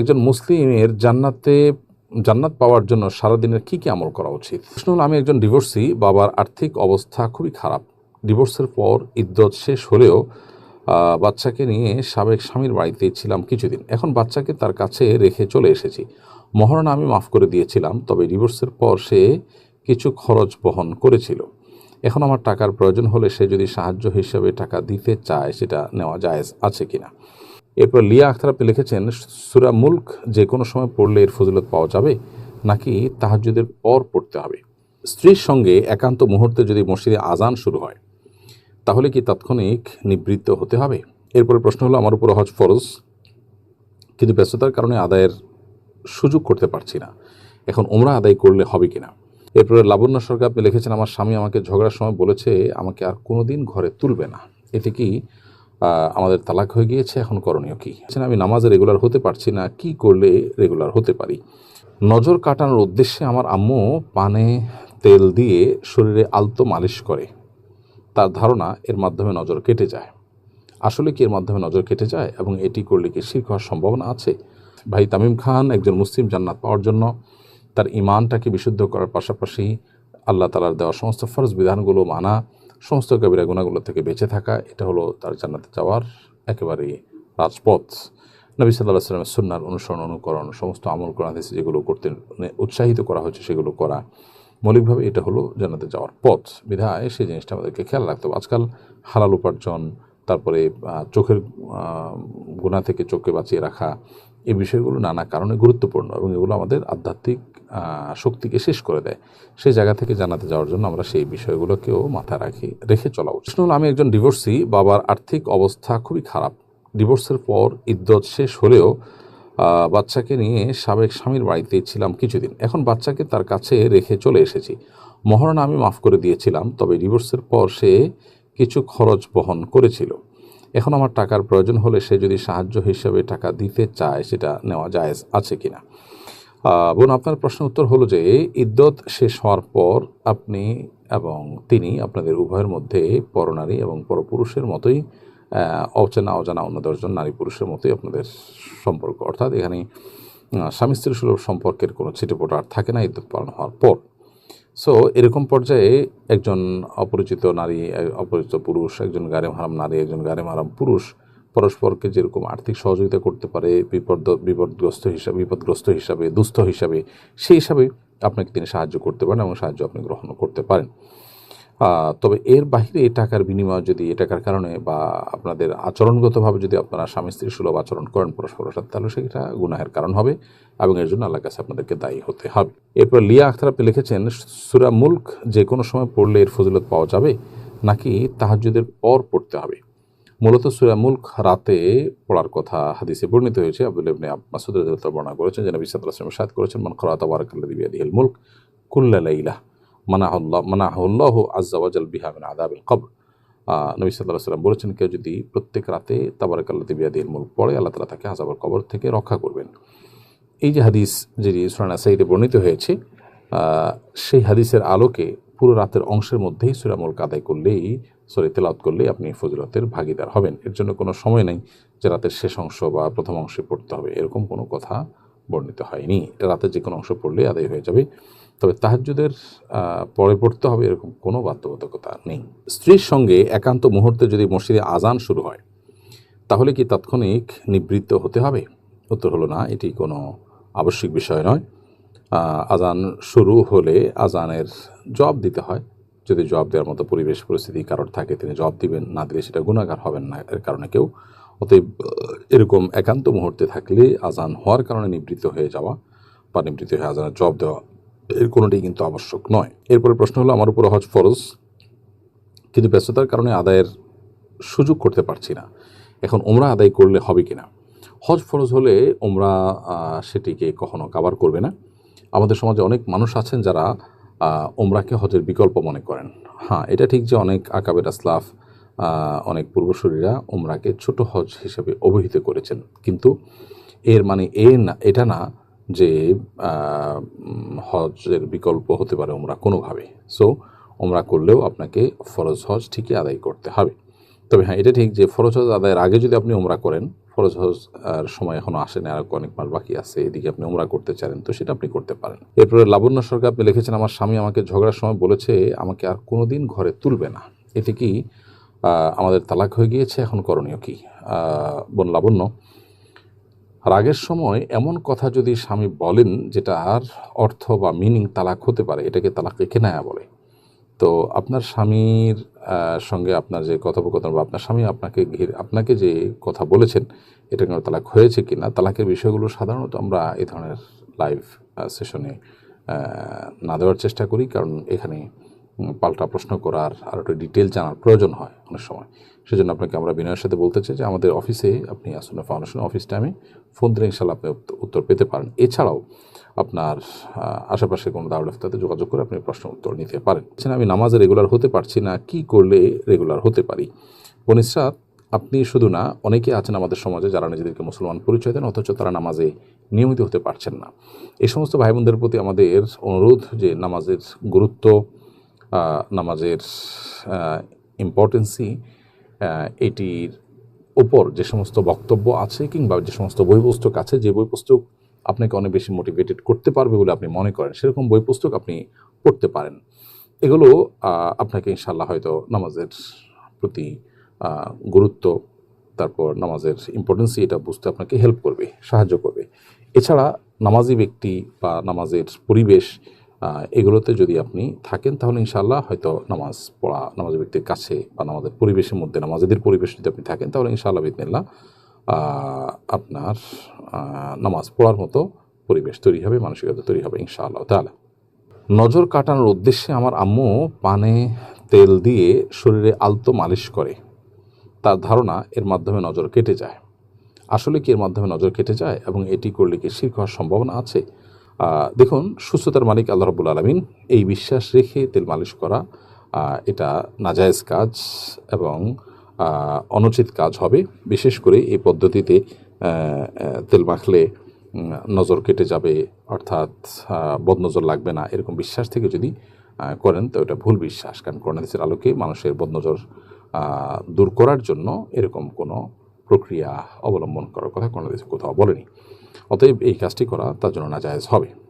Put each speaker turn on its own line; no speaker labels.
একজন মুসলিমের জান্নাতে, জান্নাত পাওয়ার জন্য সারাদিনের কি কি আমল করা উচিত? প্রশ্ন হলো, আমি একজন ডিভোর্সি বাবার আর্থিক অবস্থা খুবই খারাপ। ডিভোর্সের পর ইদ্যত শেষ হলেও বাচ্চাকে নিয়ে সাবেক স্বামীর বাড়িতে ছিলাম কিছুদিন। এখন বাচ্চাকে তার কাছে রেখে চলে এসেছি। মহারণা আমি মাফ করে দিয়েছিলাম, তবে ডিভোর্সের পর সে কিছু খরচ বহন করেছিল। এখন আমার টাকার প্রয়োজন হলে সে যদি সাহায্য হিসেবে টাকা দিতে চায়, সেটা নেওয়া যায় আছে কিনা? এরপর লিয়া আখতার আপনি লিখেছেন, সুরা মুল্ক যে কোনো সময় পড়লে এর ফজিলত পাওয়া যাবে, নাকি তাহাজ্জুদের পর পড়তে হবে? স্ত্রীর সঙ্গে একান্ত মুহূর্তে যদি মসজিদে আজান শুরু হয়, তাহলে কি তাৎক্ষণিক নিবৃত্ত হতে হবে? এরপরে প্রশ্ন হলো, আমার উপর হজ ফরজ, কিন্তু ব্যস্ততার কারণে আদায়ের সুযোগ করতে পারছি না। এখন ওমরা আদায় করলে হবে কিনা? এরপরে, লাবণ্য সরকার আপনি লিখেছেন, আমার স্বামী আমাকে ঝগড়ার সময় বলেছে, আমাকে আর কোনোদিন ঘরে তুলবে না। এতে কি আমাদের তালাক হয়ে গিয়েছে এখন করণীয় কি? বলছেন, আমি নামাজে রেগুলার হতে পারছি না কি করলে রেগুলার হতে পারি? নজর কাটানোর উদ্দেশ্যে আমার আম্মু পানে তেল দিয়ে শরীরে আলতো মালিশ করে। তার ধারণা এর মাধ্যমে নজর কেটে যায়। আসলে কি এর মাধ্যমে নজর কেটে যায় এবং এটি করলে কি শির্ক হওয়ার সম্ভাবনা আছে? ভাই তামিম খান একজন মুসলিম জান্নাত পাওয়ার জন্য তার ইমানটাকে বিশুদ্ধ করার পাশাপাশি আল্লাহ তালার দেওয়া সমস্ত ফরজ বিধানগুলো মানা। সমস্ত কবিরা গুণাগুলো থেকে বেঁচে থাকা, এটা হলো তার জান্নাতে যাওয়ার একেবারেই রাজপথ। নবী সাল্লাহ সাল্লামের সুন্নার অনুসরণ, অনুকরণ, সমস্ত আমল করা হয়েছে যেগুলো করতে মানে উৎসাহিত করা হয়েছে সেগুলো করা। মৌলিকভাবে এটা হলো জান্নাতে যাওয়ার পথ। বিধায় সেই জিনিসটা আমাদেরকে খেয়াল রাখতে হবে। আজকাল হালাল উপার্জন তারপরে চোখের গুণা থেকে চোখকে বাঁচিয়ে রাখা এই বিষয়গুলো নানা কারণে গুরুত্বপূর্ণ এবং এগুলো আমাদের আধ্যাত্মিক শক্তিকে শেষ করে দেয়। সেই জায়গা থেকে জানাতে যাওয়ার জন্য আমরা সেই বিষয়গুলোকেও মাথা রাখি, রেখে চলা উচিত। আমি একজন ডিভোর্সি বাবার আর্থিক অবস্থা খুবই খারাপ। ডিভোর্সের পর ইদ্যত শেষ হলেও বাচ্চাকে নিয়ে সাবেক স্বামীর বাড়িতে ছিলাম কিছুদিন। এখন বাচ্চাকে তার কাছে রেখে চলে এসেছি। মহারণা আমি মাফ করে দিয়েছিলাম, তবে ডিভোর্সের পর সে কিছু খরচ বহন করেছিল। এখন আমার টাকার প্রয়োজন হলে সে যদি সাহায্য হিসেবে টাকা দিতে চায় সেটা নেওয়া জায়েজ আছে কিনা? আহ, বোন আপনার প্রশ্ন উত্তর হলো যে ইদ্যত শেষ হওয়ার পর আপনি এবং তিনি আপনাদের উভয়ের মধ্যে পরনারী এবং পরপুরুষের মতোই অচেনা অজানা অন্য দশজন নারী পুরুষের মতোই আপনাদের সম্পর্ক। অর্থাৎ এখানে স্বামী স্ত্রী সুলভ সম্পর্কের কোনো ছিটেপোটা আর থাকে না ইদ্যত পালন হওয়ার পর। সো এরকম পর্যায়ে একজন অপরিচিত নারী, অপরিচিত পুরুষ, একজন গারে মারাম নারী, একজন গারেম হারাম পুরুষ পরস্পরকে যেরকম আর্থিক সহযোগিতা করতে পারে বিপদ বিপদগ্রস্ত হিসাবে বিপদগ্রস্ত হিসাবে, দুস্থ হিসাবে, সেই হিসাবে আপনাকে তিনি সাহায্য করতে পারেন এবং সাহায্য আপনি গ্রহণ করতে পারেন। তবে এর বাইরে এই টাকার বিনিময় যদি এ টাকার কারণে বা আপনাদের আচরণগতভাবে যদি আপনারা স্বামী স্ত্রী সুলভ আচরণ করেন, পরস্পরের সাথে, তাহলে সেটা গুনাহের কারণ হবে এবং এর জন্য আল্লাহর কাছে আপনাদেরকে দায়ী হতে হবে। এরপর লিয়া আখতার আপনি লিখেছেন, সুরা মুল্ক যে কোনো সময় পড়লে এর ফজিলত পাওয়া যাবে, নাকি তাহাজ্জুদের পর পড়তে হবে? মূলত সুরা মুল্ক রাতে পড়ার কথা হাদিসে বর্ণিত হয়েছে। আব্দুল ইবনে মাসুদ বর্ণনা করেছেন যে নবী সাল্লাল্লাহু আলাইহি ওয়াসাল্লাম সাদ করেছেন মান করা তাবারাকাল্লাযী বিয়াদিহিল মুলক কুল্লা লাইলা মানাহুল্লাহ, মানাহুল্লাহু আজ্জা ওয়াজাল বিহা মিন আযাবিল কবর। নবী সাল্লাল্লাহু আলাইহি ওয়াসাল্লাম বলেছেন, কেউ যদি প্রত্যেক রাতে তাবারাকাল্লাযী বিয়াদিহিল মুলক পড়ে, আল্লাহ তাআলা তাকে আযাবের কবর থেকে রক্ষা করবেন। এই যে হাদিস যেটি সুরানা সাইদে বর্ণিত হয়েছে সেই হাদিসের আলোকে পুরো রাতের অংশের মধ্যেই সুরামুল আদায় করলেই, সরি তেলাওয়াত করলেই আপনি ফজিলতের ভাগিদার হবেন। এর জন্য কোনো সময় নেই যে রাতের শেষ অংশ বা প্রথম অংশে পড়তে হবে, এরকম কোনো কথা বর্ণিত হয়নি। এটা রাতের যে কোনো অংশ পড়লে আদায় হয়ে যাবে। তবে তাহাজ্জুদের আহ, পরে পড়তে হবে এরকম কোনো বাধ্যবাধকতা নেই। স্ত্রীর সঙ্গে একান্ত মুহূর্তে যদি মসজিদে আজান শুরু হয় তাহলে কি তাৎক্ষণিক নিবৃত্ত হতে হবে? উত্তর হলো না এটি কোনো আবশ্যিক বিষয় নয়। আজান শুরু হলে আজানের জবাব দিতে হয়। যদি জবাব দেওয়ার মতো পরিবেশ পরিস্থিতি কারোর থাকে তিনি জবাব দিবেন না দিলে সেটা গুণাগার হবেন না এর কারণে কেউ অতএব এরকম একান্ত মুহূর্তে থাকলে আজান হওয়ার কারণে নিবৃত্ত হয়ে যাওয়া বা নিবৃত্ত হয়ে আজানের জবাব দেওয়া, এর কোনোটি কিন্তু আবশ্যক নয়। এরপরে প্রশ্ন হলো, আমার উপর হজ ফরজ? কিন্তু ব্যস্ততার কারণে আদায়ের সুযোগ করতে পারছি না। এখন ওমরা আদায় করলে হবে কিনা হজ ফরজ হলে ওমরা সেটিকে কখনো কাবার করবে না। আমাদের সমাজে অনেক মানুষ আছেন যারা ওমরাকে হজের বিকল্প মনে করেন। হ্যাঁ এটা ঠিক যে অনেক আকাবের আসলাফ অনেক পূর্বসূরীরা ওমরাকে ছোট হজ হিসেবে অভিহিত করেছেন। কিন্তু এর মানে এ না, এটা না যে হজের বিকল্প হতে পারে ওমরা কোনোভাবে। সো ওমরা করলেও আপনাকে ফরজ হজ ঠিকই আদায় করতে হবে। তবে হ্যাঁ এটা ঠিক যে ফরজ হজ আদায়ের আগে যদি আপনি ওমরা করেন, ফরজ হজ আর সময় এখনও আসেনি আর অনেক মাস বাকি আছে, এদিকে আপনি উমরা করতে চান তো সেটা আপনি করতে পারেন। এরপরে লাবণ্য সরকার, আপনি লিখেছেন, আমার স্বামী আমাকে ঝগড়ার সময় বলেছে, আমাকে আর কোনোদিন ঘরে তুলবে না। এতে কি আমাদের তালাক হয়ে গিয়েছে, এখন করণীয় কি? বোন লাবণ্য, রাগের সময় এমন কথা যদি স্বামী বলেন যেটা আর অর্থ বা মিনিং তালাক হতে পারে, এটাকে তালাকে কেনায়া বলে। তো আপনার স্বামীর সঙ্গে আপনার যে কথোপকথন বা আপনার স্বামী আপনাকে ঘিরে, আপনাকে যে কথা বলেছেন, এটা কোনো তালাক হয়েছে কি না তালাকের বিষয়গুলো সাধারণত আমরা এই ধরনের লাইভ সেশনে না দেওয়ার চেষ্টা করি, কারণ এখানে পাল্টা প্রশ্ন করার আর একটু ডিটেল জানার প্রয়োজন হয় অনেক সময়। সেজন্য আপনাকে আমরা বিনয়ের সাথে বলতে চাই যে আমাদের অফিসে আপনি আসলে ফাউন্ডেশন অফিস টাইমে ফোন দিলে ইনশাল্লাহ আপনি উত্তর পেতে পারেন। এছাড়াও আপনার আশেপাশে কোনো দারুল ইফতাতে যোগাযোগ করে আপনি প্রশ্ন উত্তর নিতে পারেন। আমি নামাজে রেগুলার হতে পারছি না, কি করলে রেগুলার হতে পারি? বনিসরাত আপনি শুধু না, অনেকে আছেন আমাদের সমাজে যারা নিজেদেরকে মুসলমান পরিচয় দেন, অথচ তারা নামাজে নিয়মিত হতে পারছেন না। এই সমস্ত ভাই বোনদের প্রতি আমাদের অনুরোধ যে নামাজের গুরুত্ব নামাজের ইম্পর্টেন্সি এটির ওপর যে সমস্ত বক্তব্য আছে কিংবা যে সমস্ত বই পুস্তক আছে, যে বই পুস্তক আপনাকে অনেক বেশি মোটিভেটেড করতে পারবে বলে আপনি মনে করেন, সেরকম বই পুস্তক আপনি পড়তে পারেন। এগুলো আপনাকে ইনশাল্লাহ হয়তো নামাজের প্রতি গুরুত্ব, তারপর নামাজের ইম্পর্টেন্সি এটা বুঝতে আপনাকে হেল্প করবে, সাহায্য করবে। এছাড়া নামাজি ব্যক্তি বা নামাজের পরিবেশ এগুলোতে যদি আপনি থাকেন, তাহলে ইনশাল্লাহ হয়তো নামাজ পড়া নামাজি ব্যক্তির কাছে বা নামাজের পরিবেশের মধ্যে, নামাজিদের পরিবেশ যদি আপনি থাকেন, তাহলে ইনশাআল্লাহ বিদিনিল্লাহ আপনার নামাজ পড়ার মতো পরিবেশ তৈরি হবে, মানসিকতা তৈরি হবে ইনশাআল্লাহ তাহলে নজর কাটানোর উদ্দেশ্যে আমার আম্মু পানে তেল দিয়ে শরীরে আলতো মালিশ করে। তার ধারণা, এর মাধ্যমে নজর কেটে যায়। আসলে কি এর মাধ্যমে নজর কেটে যায় এবং এটি করলে কি শির হওয়ার সম্ভাবনা আছে? দেখুন, সুস্থতার মালিক আল্লাহ রবুল আলমিন। এই বিশ্বাস রেখে তেল মালিশ করা এটা নাজায়েজ কাজ এবং অনুচিত কাজ হবে। বিশেষ করে এই পদ্ধতিতে তেল মাখলে নজর কেটে যাবে, অর্থাৎ বদনজর লাগবে না, এরকম বিশ্বাস থেকে যদি করেন, তো এটা ভুল বিশ্বাস। কারণ করোনাদিসের আলোকে মানুষের বদনজর দূর করার জন্য এরকম কোনো প্রক্রিয়া অবলম্বন করার কথা কোনো দেশে কোথাও বলেনি। অতএব এই কাজটি করা তার জন্য নাজায়েজ হবে।